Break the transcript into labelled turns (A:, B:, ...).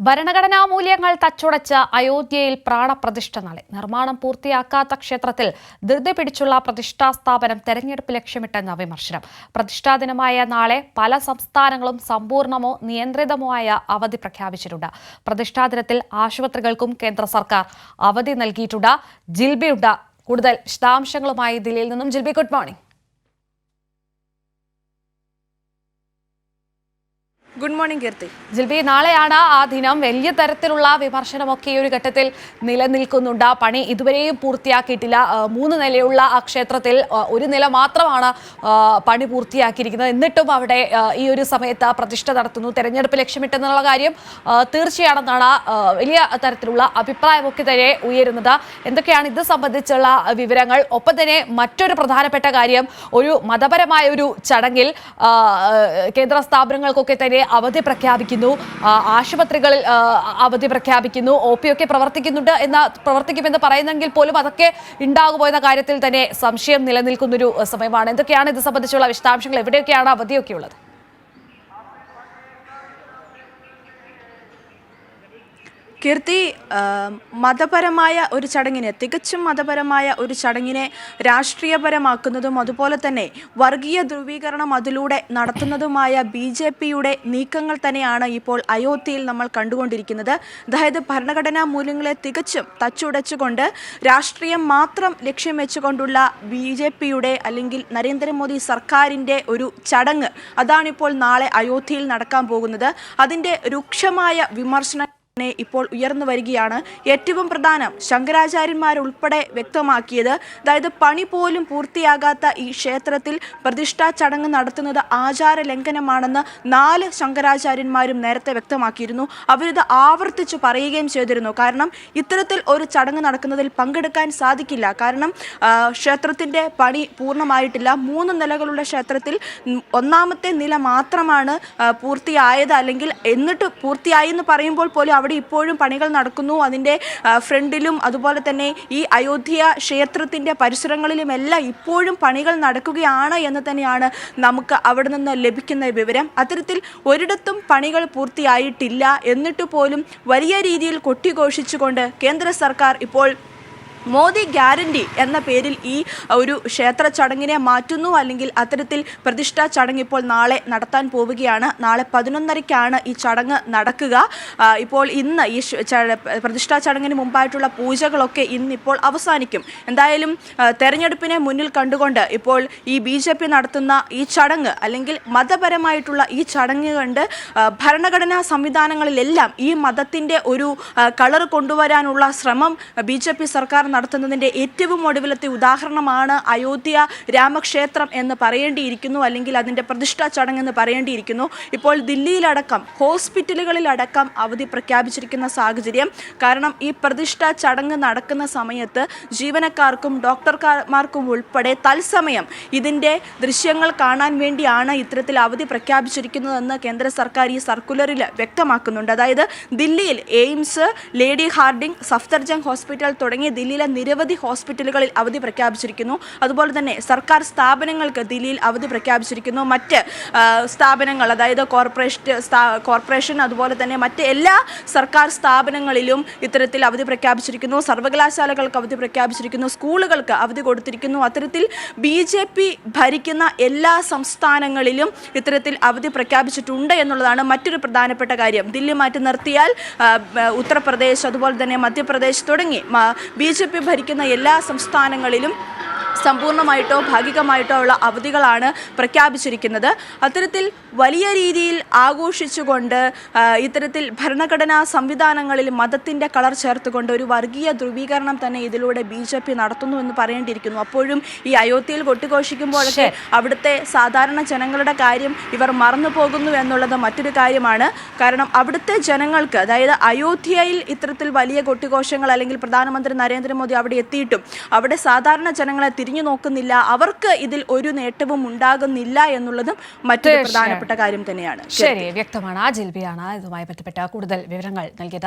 A: ഭരണഘടനാ മൂല്യങ്ങൾ തച്ചുടച്ച അയോധ്യയിൽ പ്രാണപ്രതിഷ്ഠ നാളെ. നിർമ്മാണം പൂർത്തിയാക്കാത്ത ക്ഷേത്രത്തിൽ ധൃതി പിടിച്ചുള്ള പ്രതിഷ്ഠാ സ്ഥാപനം തെരഞ്ഞെടുപ്പ് ലക്ഷ്യമിട്ടെന്ന വിമർശനം. പ്രതിഷ്ഠാ ദിനമായ നാളെ പല സംസ്ഥാനങ്ങളും സമ്പൂർണമോ നിയന്ത്രിതമോ ആയ അവധി പ്രഖ്യാപിച്ചിട്ടുണ്ട്. പ്രതിഷ്ഠാ ദിനത്തിൽ ആശുപത്രികൾക്കും കേന്ദ്ര സർക്കാർ അവധി നൽകിയിട്ടുണ്ട്. ജിൽബിയുണ്ട്. കൂടുതൽ വിശദാംശങ്ങളുമായി ദില്ലിയിൽ നിന്നും Jilby good morning.
B: Good morning Keerthi
A: Jilby നാളെയാണ് ആ ദിനം. വലിയ തരത്തിലുള്ള വിമർശനമൊക്കെ ഈ ഒരു ഘട്ടത്തിൽ നിലനിൽക്കുന്നുണ്ട്. പണി ഇതുവരെയും പൂർത്തിയാക്കിയിട്ടില്ല. മൂന്ന് നിലയുള്ള ആ ക്ഷേത്രത്തിൽ ഒരു നില മാത്രമാണ് പണി പൂർത്തിയാക്കിയിരിക്കുന്നത്. എന്നിട്ടും അവിടെ ഈ ഒരു സമയത്ത് പ്രതിഷ്ഠ നടത്തുന്നു. തെരഞ്ഞെടുപ്പ് ലക്ഷ്യമിട്ടെന്നുള്ള കാര്യം തീർച്ചയാണെന്നാണ് വലിയ തരത്തിലുള്ള അഭിപ്രായമൊക്കെ തന്നെ ഉയരുന്നത്. എന്തൊക്കെയാണ് ഇത് സംബന്ധിച്ചുള്ള വിവരങ്ങൾ? ഒപ്പം തന്നെ മറ്റൊരു പ്രധാനപ്പെട്ട കാര്യം ഒരു മതപരമായ ഒരു ചടങ്ങിൽ കേന്ദ്ര സ്ഥാപനങ്ങൾക്കൊക്കെ തന്നെ അവധി പ്രഖ്യാപിക്കുന്നു. ആശുപത്രികളിൽ അവധി പ്രഖ്യാപിക്കുന്നു. ഒ പി ഒക്കെ പ്രവർത്തിക്കുന്നുണ്ട് എന്ന പ്രവർത്തിക്കുമെന്ന് പറയുന്നെങ്കിൽ പോലും അതൊക്കെ ഉണ്ടാകുമോ എന്ന കാര്യത്തിൽ തന്നെ സംശയം നിലനിൽക്കുന്നൊരു സമയമാണ്. എന്തൊക്കെയാണ് ഇത് സംബന്ധിച്ചുള്ള വിശദാംശങ്ങൾ? എവിടെയൊക്കെയാണ് അവധിയൊക്കെ ഉള്ളത്?
B: കീർത്തി മതപരമായ ഒരു ചടങ്ങിനെ തികച്ചും മതപരമായ ഒരു ചടങ്ങിനെ രാഷ്ട്രീയപരമാക്കുന്നതും അതുപോലെ തന്നെ വർഗീയ ധ്രുവീകരണം അതിലൂടെ നടത്തുന്നതുമായ ബി ജെ പിയുടെ നീക്കങ്ങൾ തന്നെയാണ് ഇപ്പോൾ അയോധ്യയിൽ നമ്മൾ കണ്ടുകൊണ്ടിരിക്കുന്നത്. അതായത് ഭരണഘടനാ മൂല്യങ്ങളെ തികച്ചും തച്ചുടച്ചുകൊണ്ട് രാഷ്ട്രീയം മാത്രം ലക്ഷ്യം വെച്ചുകൊണ്ടുള്ള ബി ജെ പിയുടെ അല്ലെങ്കിൽ നരേന്ദ്രമോദി സർക്കാരിന്റെ ഒരു ചടങ്ങ് അതാണിപ്പോൾ നാളെ അയോധ്യയിൽ നടക്കാൻ പോകുന്നത്. അതിന്റെ രൂക്ഷമായ വിമർശനം ഇപ്പോൾ ഉയർന്നു വരികയാണ്. ഏറ്റവും പ്രധാനം ശങ്കരാചാര്യന്മാരുൾപ്പെടെ വ്യക്തമാക്കിയത്. അതായത് പണി പോലും പൂർത്തിയാകാത്ത ഈ ക്ഷേത്രത്തിൽ പ്രതിഷ്ഠാ ചടങ്ങ് നടത്തുന്നത് ആചാര ലംഘനമാണെന്ന് നാല് ശങ്കരാചാര്യന്മാരും നേരത്തെ വ്യക്തമാക്കിയിരുന്നു. അവരിത് ആവർത്തിച്ച് പറയുകയും ചെയ്തിരുന്നു. കാരണം ഇത്തരത്തിൽ ഒരു ചടങ്ങ് നടക്കുന്നതിൽ പങ്കെടുക്കാൻ സാധിക്കില്ല. കാരണം ക്ഷേത്രത്തിന്റെ പണി പൂർണമായിട്ടില്ല. മൂന്ന് നിലകളുള്ള ക്ഷേത്രത്തിൽ ഒന്നാമത്തെ നില മാത്രമാണ് പൂർത്തിയായത്. അല്ലെങ്കിൽ എന്നിട്ട് പൂർത്തിയായി എന്ന് പറയുമ്പോൾ പോലും അവിടെ ഇപ്പോഴും പണികൾ നടക്കുന്നു. അതിന്റെ ഫ്രണ്ടിലും അതുപോലെ തന്നെ ഈ അയോധ്യ ക്ഷേത്രത്തിന്റെ പരിസരങ്ങളിലുമെല്ലാം ഇപ്പോഴും പണികൾ നടക്കുകയാണ് എന്ന് തന്നെയാണ് നമുക്ക് അവിടെ നിന്ന് ലഭിക്കുന്ന വിവരം. അത്തരത്തിൽ ഒരിടത്തും പണികൾ പൂർത്തിയായിട്ടില്ല. എന്നിട്ട് പോലും വലിയ രീതിയിൽ കൊട്ടിഘോഷിച്ചുകൊണ്ട് കേന്ദ്ര സർക്കാർ ഇപ്പോൾ മോദി ഗ്യാരണ്ടി എന്ന പേരിൽ ഈ ഒരു ക്ഷേത്ര ചടങ്ങിനെ മാറ്റുന്നു. അല്ലെങ്കിൽ അത്തരത്തിൽ പ്രതിഷ്ഠാ ചടങ്ങ് ഇപ്പോൾ നാളെ നടത്താൻ പോവുകയാണ്. നാളെ പതിനൊന്നരയ്ക്കാണ് ഈ ചടങ്ങ് നടക്കുക. ഇപ്പോൾ ഇന്ന് ഈ പ്രതിഷ്ഠാ ചടങ്ങിന് മുമ്പായിട്ടുള്ള പൂജകളൊക്കെ ഇന്നിപ്പോൾ അവസാനിക്കും. എന്തായാലും തെരഞ്ഞെടുപ്പിനെ മുന്നിൽ കണ്ടുകൊണ്ട് ഇപ്പോൾ ഈ ബി ജെ പി നടത്തുന്ന ഈ ചടങ്ങ് അല്ലെങ്കിൽ മതപരമായിട്ടുള്ള ഈ ചടങ്ങ് കണ്ട് ഭരണഘടനാ സംവിധാനങ്ങളിലെല്ലാം ഈ മതത്തിന്റെ ഒരു കളർ കൊണ്ടുവരാനുള്ള ശ്രമം ബി സർക്കാർ നടത്തുന്നതിന്റെ ഏറ്റവും ഒടുവിലത്തെ ഉദാഹരണമാണ് അയോധ്യ രാമക്ഷേത്രം എന്ന് പറയേണ്ടിയിരിക്കുന്നു അല്ലെങ്കിൽ അതിന്റെ പ്രതിഷ്ഠാ ചടങ്ങ് എന്ന് പറയേണ്ടിയിരിക്കുന്നു. ഇപ്പോൾ ദില്ലിയിലടക്കം ഹോസ്പിറ്റലുകളിലടക്കം അവധി പ്രഖ്യാപിച്ചിരിക്കുന്ന സാഹചര്യം. കാരണം ഈ പ്രതിഷ്ഠാ ചടങ്ങ് നടക്കുന്ന സമയത്ത് ജീവനക്കാർക്കും ഡോക്ടർമാർക്കും ഉൾപ്പെടെ തത്സമയം ഇതിന്റെ ദൃശ്യങ്ങൾ കാണാൻ വേണ്ടിയാണ് ഇത്തരത്തിൽ അവധി പ്രഖ്യാപിച്ചിരിക്കുന്നതെന്ന് കേന്ദ്ര സർക്കാർ ഈ സർക്കുലറിൽ വ്യക്തമാക്കുന്നുണ്ട്. അതായത് ദില്ലിയിൽ AIIMS Lady Hardinge Safdarjung hospital തുടങ്ങി ദില്ലിയിലെ നിരവധി ഹോസ്പിറ്റലുകളിൽ അവധി പ്രഖ്യാപിച്ചിരിക്കുന്നു. അതുപോലെ തന്നെ സർക്കാർ സ്ഥാപനങ്ങൾക്ക് ദില്ലിയിൽ അവധി പ്രഖ്യാപിച്ചിരിക്കുന്നു. മറ്റ് സ്ഥാപനങ്ങൾ അതായത് കോർപ്പറേഷൻ കോർപ്പറേഷൻ അതുപോലെ തന്നെ മറ്റ് എല്ലാ സർക്കാർ സ്ഥാപനങ്ങളിലും ഇത്തരത്തിൽ അവധി പ്രഖ്യാപിച്ചിരിക്കുന്നു. സർവകലാശാലകൾക്ക് അവധി പ്രഖ്യാപിച്ചിരിക്കുന്നു. സ്കൂളുകൾക്ക് അവധി കൊടുത്തിരിക്കുന്നു. അത്തരത്തിൽ ബി ജെ പി ഭരിക്കുന്ന എല്ലാ സംസ്ഥാനങ്ങളിലും ഇത്തരത്തിൽ അവധി പ്രഖ്യാപിച്ചിട്ടുണ്ട് എന്നുള്ളതാണ് മറ്റൊരു പ്രധാനപ്പെട്ട കാര്യം. ദില്ലി മാറ്റി നിർത്തിയാൽ ഉത്തർപ്രദേശ് അതുപോലെ തന്നെ മധ്യപ്രദേശ് തുടങ്ങി ബി ജെ ഭരിക്കുന്ന എല്ലാ സംസ്ഥാനങ്ങളിലും സമ്പൂർണമായിട്ടോ ഭാഗികമായിട്ടോ ഉള്ള അവധികളാണ് പ്രഖ്യാപിച്ചിരിക്കുന്നത്. അത്തരത്തിൽ വലിയ രീതിയിൽ ആഘോഷിച്ചുകൊണ്ട് ഇത്തരത്തിൽ ഭരണഘടനാ സംവിധാനങ്ങളിൽ മതത്തിന്റെ കളർ ചേർത്തുകൊണ്ട് ഒരു വർഗീയ ധ്രുവീകരണം തന്നെ ഇതിലൂടെ ബി ജെ പി നടത്തുന്നു എന്ന് പറയേണ്ടിയിരിക്കുന്നു. അപ്പോഴും ഈ അയോധ്യയിൽ കൊട്ടിഘോഷിക്കുമ്പോഴൊക്കെ അവിടുത്തെ സാധാരണ ജനങ്ങളുടെ കാര്യം ഇവർ മറന്നു പോകുന്നു എന്നുള്ളത് മറ്റൊരു കാര്യമാണ്. കാരണം അവിടുത്തെ ജനങ്ങൾക്ക് അതായത് അയോധ്യയിൽ ഇത്തരത്തിൽ വലിയ കൊട്ടിഘോഷങ്ങൾ അല്ലെങ്കിൽ പ്രധാനമന്ത്രി നരേന്ദ്രമോദി അവിടെ എത്തിയിട്ടും അവിടെ സാധാരണ ജനങ്ങളെ തിരിഞ്ഞു നോക്കുന്നില്ല. അവർക്ക് ഇതിൽ ഒരു നേട്ടവും ഉണ്ടാകുന്നില്ല എന്നുള്ളതും മറ്റൊരു. പ്രധാനപ്പെട്ട കാര്യം തന്നെയാണ്.
A: ശരി വ്യക്തമാണ്. ആ ജിൽബിയാണ് ഇതുമായി ബന്ധപ്പെട്ട കൂടുതൽ വിവരങ്ങൾ നൽകിയത്.